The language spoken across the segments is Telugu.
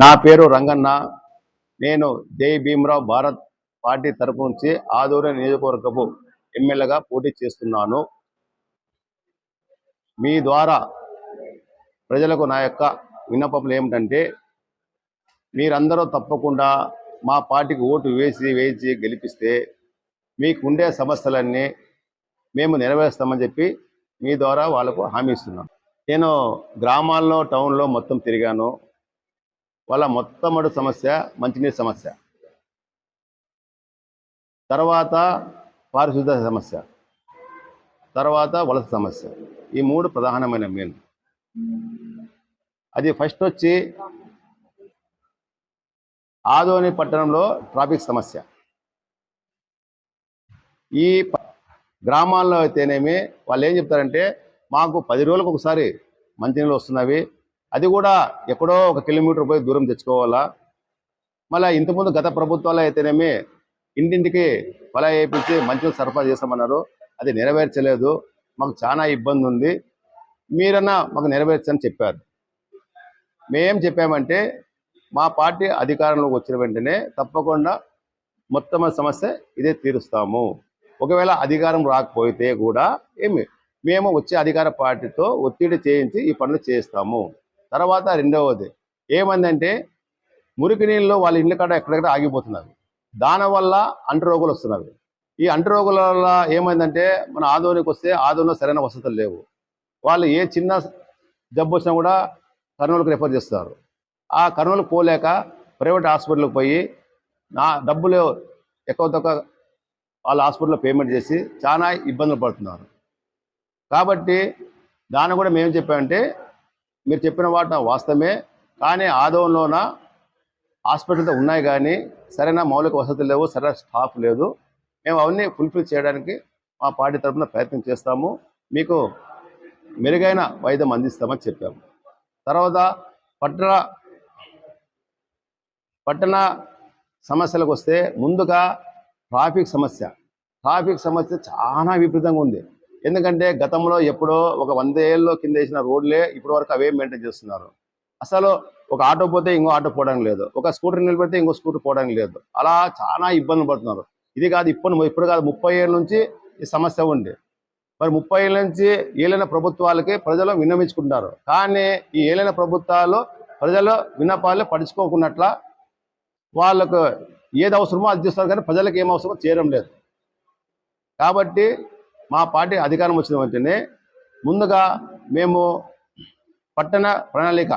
నా పేరు రంగన్న. నేను జై భీమరావు భారత్ పార్టీ తరపు నుంచి ఆదూర నియోజకవర్గపు ఎమ్మెల్యేగా పోటీ చేస్తున్నాను. మీ ద్వారా ప్రజలకు నా యొక్క విన్నపములు ఏమిటంటే మీరందరూ తప్పకుండా మా పార్టీకి ఓటు వేసి వేసి గెలిపిస్తే మీకు ఉండే సమస్యలన్నీ మేము నెరవేరుస్తామని చెప్పి మీ ద్వారా వాళ్ళకు హామీ ఇస్తున్నాం నేను గ్రామాల్లో టౌన్లో మొత్తం తిరిగాను. వాళ్ళ మొట్టమొదటి సమస్య మంచినీటి సమస్య. తర్వాత పారిశుద్ధ సమస్య. తర్వాత వలస సమస్య. ఈ మూడు ప్రధానమైన మెయిన్ అది ఫస్ట్ వచ్చి ఆదోని పట్టణంలో ట్రాఫిక్ సమస్య. ఈ గ్రామాల్లో అయితేనేమి వాళ్ళు ఏం చెప్తారంటే మాకు పది రోజులకు ఒకసారి మంచినీళ్ళు వస్తున్నవి అది కూడా ఎక్కడో ఒక కిలోమీటర్ పోయి దూరం తెచ్చుకోవాలా? మళ్ళీ ఇంతకుముందు గత ప్రభుత్వాలు అయితేనేమి ఇంటింటికి పొల వేయించి మంచిగా సరఫరా చేస్తామన్నారు. అది నెరవేర్చలేదు. మాకు చాలా ఇబ్బంది ఉంది. మీరన్నా మాకు నెరవేర్చని చెప్పారు. మేం చెప్పామంటే మా పార్టీ అధికారంలోకి వచ్చిన వెంటనే తప్పకుండా మొత్తం సమస్య ఇదే తీరుస్తాము. ఒకవేళ అధికారం రాకపోతే కూడా ఏమి మేము వచ్చే అధికార పార్టీతో ఒత్తిడి చేయించి ఈ పనులు చేస్తాము. తర్వాత రెండవది ఏమందంటే మురికి నీళ్ళు వాళ్ళ ఇండ్ల కాడ ఎక్కడెక్కడ ఆగిపోతున్నారు దానివల్ల అంటు రోగులు వస్తున్నారు ఈ అంటు రోగుల వల్ల ఏమైందంటే మన ఆదోనికి వస్తే ఆదోలో సరైన వసతులు లేవు. వాళ్ళు ఏ చిన్న జబ్బు వచ్చినా కూడా కర్నూలుకు రెఫర్ చేస్తారు. ఆ కర్నూలు పోలేక ప్రైవేట్ హాస్పిటల్కి పోయి నా డబ్బులు ఎక్కువ తక్కువ వాళ్ళ హాస్పిటల్లో పేమెంట్ చేసి చాలా ఇబ్బందులు పడుతున్నారు. కాబట్టి దాన్ని కూడా మేము చెప్పామంటే మీరు చెప్పిన వాటి వాస్తవమే కానీ ఆదవంలోన హాస్పిటల్తో ఉన్నాయి కానీ సరైన మౌలిక వసతులు లేవు సరైన స్టాఫ్ లేదు. మేము అవన్నీ ఫుల్ఫిల్ చేయడానికి మా పార్టీ తరఫున ప్రయత్నం చేస్తాము. మీకు మెరుగైన వైద్యం అందిస్తామని చెప్పాము. తర్వాత పట్టణ పట్టణ సమస్యలకు వస్తే ముందుగా ట్రాఫిక్ సమస్య. ట్రాఫిక్ సమస్య చాలా విపరీతంగా ఉంది. ఎందుకంటే గతంలో ఎప్పుడో ఒక వంద ఏళ్ళలో కింద వేసిన రోడ్లే ఇప్పటి వరకు అవే మెయింటైన్ చేస్తున్నారు. అసలు ఒక ఆటో పోతే ఇంకో ఆటో పోవడం లేదు. ఒక స్కూటర్ నిలబెడితే ఇంకో స్కూటర్ పోవడం లేదు. అలా చాలా ఇబ్బందులు పడుతున్నారు. ఇది కాదు ఇప్పుడు ఇప్పుడు కాదు ముప్పై ఏళ్ళ నుంచి ఈ సమస్య ఉంది. మరి ముప్పై ఏళ్ళ నుంచి ఏలైన ప్రభుత్వాలకి ప్రజలు విన్నవించుకుంటారు కానీ ఈ ఏలైన ప్రభుత్వాలు ప్రజలు విన్నపాలు పడుచుకోకున్నట్ల వాళ్ళకు ఏది అవసరమో అది చేస్తారు కానీ ప్రజలకు ఏం అవసరమో చేయడం లేదు. కాబట్టి మా పార్టీ అధికారం వచ్చిన వెంటనే ముందుగా మేము పట్టణ ప్రణాళిక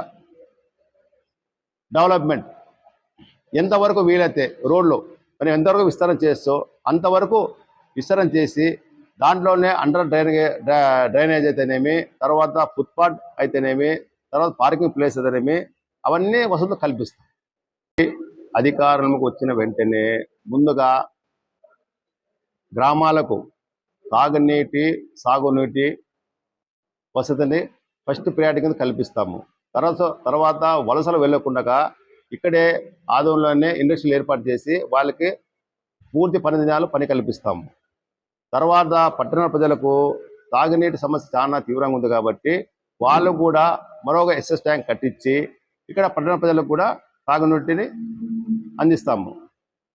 డెవలప్మెంట్ ఎంతవరకు వీలైతే రోడ్లు మనం ఎంతవరకు విస్తరణ చేస్తూ అంతవరకు విస్తరణ చేసి దాంట్లోనే అండర్ డ్రైనేజ్ డ్రైనేజ్ అయితేనేమి తర్వాత ఫుట్పాత్ అయితేనేమి తర్వాత పార్కింగ్ ప్లేస్ అయితేనేమి అవన్నీ వసతులు కల్పిస్తాం. అధికారంలోకి వచ్చిన వెంటనే ముందుగా గ్రామాలకు తాగునీటి సాగునీటి వసతిని ఫస్ట్ ప్రయారిటీ కింద కల్పిస్తాము. తర్వాత తర్వాత వలసలు వెళ్ళకుండా ఇక్కడే ఆదంలోనే ఇండస్ట్రీలు ఏర్పాటు చేసి వాళ్ళకి పూర్తి పని దినాలు పని కల్పిస్తాము. తర్వాత పట్టణ ప్రజలకు తాగునీటి సమస్య చాలా తీవ్రంగా ఉంది కాబట్టి వాళ్ళు కూడా మరొక ఎస్ఎస్ ట్యాంక్ కట్టించి ఇక్కడ పట్టణ ప్రజలకు కూడా తాగునీటిని అందిస్తాము.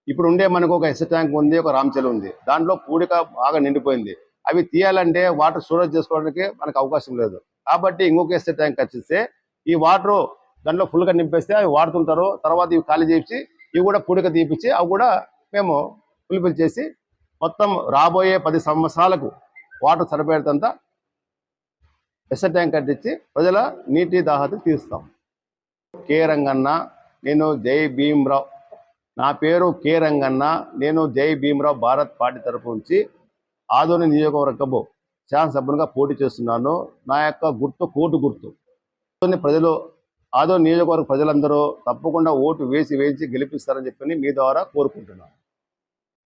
ఇప్పుడు ఉండే మనకు ఒక ఎస్ ట్యాంక్ ఉంది ఒక రామచెలు ఉంది. దాంట్లో పూడిక బాగా నిండిపోయింది. అవి తీయాలంటే వాటర్ స్టోరేజ్ చేసుకోవడానికి మనకు అవకాశం లేదు. కాబట్టి ఇంకొక ఎస్ ట్యాంక్ వచ్చిస్తే ఈ వాటర్ దాంట్లో ఫుల్గా నింపేస్తే అవి వాడుతుంటారు. తర్వాత ఇవి ఖాళీ చేసి ఇవి కూడా పూడిక తీపిచ్చి అవి కూడా మేము ఫుల్ఫిల్ చేసి మొత్తం రాబోయే పది సంవత్సరాలకు వాటర్ సరిపోయేంత ఎస్ ట్యాంక్ కట్టించి ప్రజల నీటి దాహత తీరుస్తాం. కే రంగన్న నేను జై భీమ్రావు. నా పేరు కె రంగన్న. నేను జై భీమరావు భారత్ పార్టీ తరపు నుంచి ఆదోని నియోజకవర్గము శాసనసభ్యునిగా పోటీ చేస్తున్నాను. నా యొక్క గుర్తు కోటు గుర్తు. ప్రజలు ఆదో నియోజకవర్గ ప్రజలందరూ తప్పకుండా ఓటు వేసి వేసి గెలిపిస్తారని చెప్పి మీ ద్వారా కోరుకుంటున్నాను.